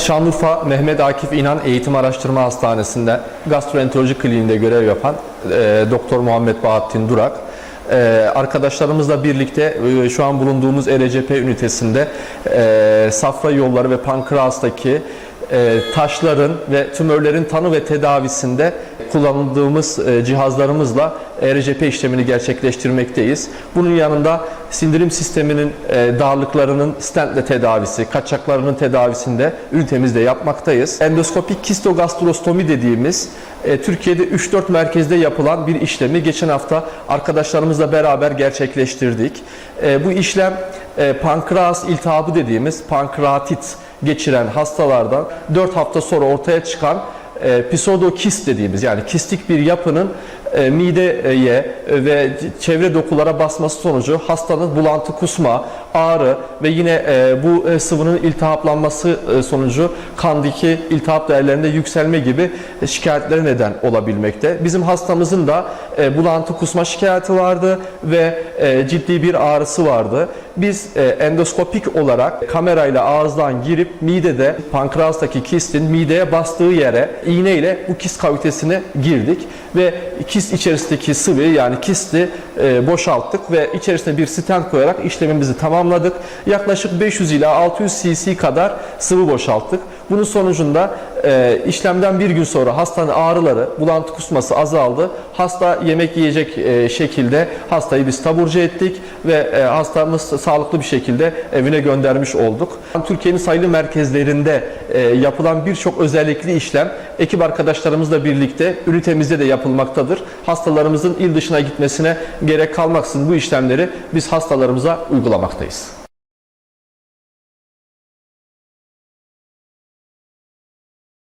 Şanlıurfa Mehmet Akif İnan Eğitim Araştırma Hastanesi'nde gastroenteroloji kliniğinde görev yapan e, Doktor Muhammed Bahattin Durak. E, arkadaşlarımızla birlikte e, şu an bulunduğumuz ERCP ünitesinde e, safra yolları ve pankreastaki taşların ve tümörlerin tanı ve tedavisinde kullandığımız e, cihazlarımızla ERCP işlemini gerçekleştirmekteyiz. Bunun yanında sindirim sisteminin e, darlıklarının stentle tedavisi, kaçaklarının tedavisinde ünitemizde yapmaktayız. Endoskopik kistogastrostomi dediğimiz e, Türkiye'de 3-4 merkezde yapılan bir işlemi geçen hafta arkadaşlarımızla beraber gerçekleştirdik. E, bu işlem e, pankreas iltihabı dediğimiz pankreatit geçiren hastalardan 4 hafta sonra ortaya çıkan e, pseudokist dediğimiz yani kistik bir yapının e, mideye ve çevre dokulara basması sonucu hastanın bulantı, kusma, ağrı ve yine e, bu e, sıvının iltihaplanması e, sonucu kandaki iltihap değerlerinde yükselme gibi e, şikayetlere neden olabilmekte. Bizim hastamızın da e, bulantı, kusma şikayeti vardı ve e, ciddi bir ağrısı vardı. Biz e, endoskopik olarak kamerayla ağızdan girip midede pankreastaki kistin mideye bastığı yere iğneyle bu kist kavitesine girdik ve kist içerisindeki sıvıyı yani kisti e, boşalttık ve içerisine bir stent koyarak işlemimizi tamamladık. Yaklaşık 500 ila 600 cc kadar sıvı boşalttık. Bunun sonucunda e, işlemden bir gün sonra hastanın ağrıları, bulantı kusması azaldı. Hasta yemek yiyecek e, şekilde hastayı biz taburcu ettik ve e, hastamız sağlıklı bir şekilde evine göndermiş olduk. Türkiye'nin sayılı merkezlerinde e, yapılan birçok özellikli işlem ekip arkadaşlarımızla birlikte ünitemizde de yapılmaktadır. Hastalarımızın il dışına gitmesine gerek kalmaksızın bu işlemleri biz hastalarımıza uygulamaktayız.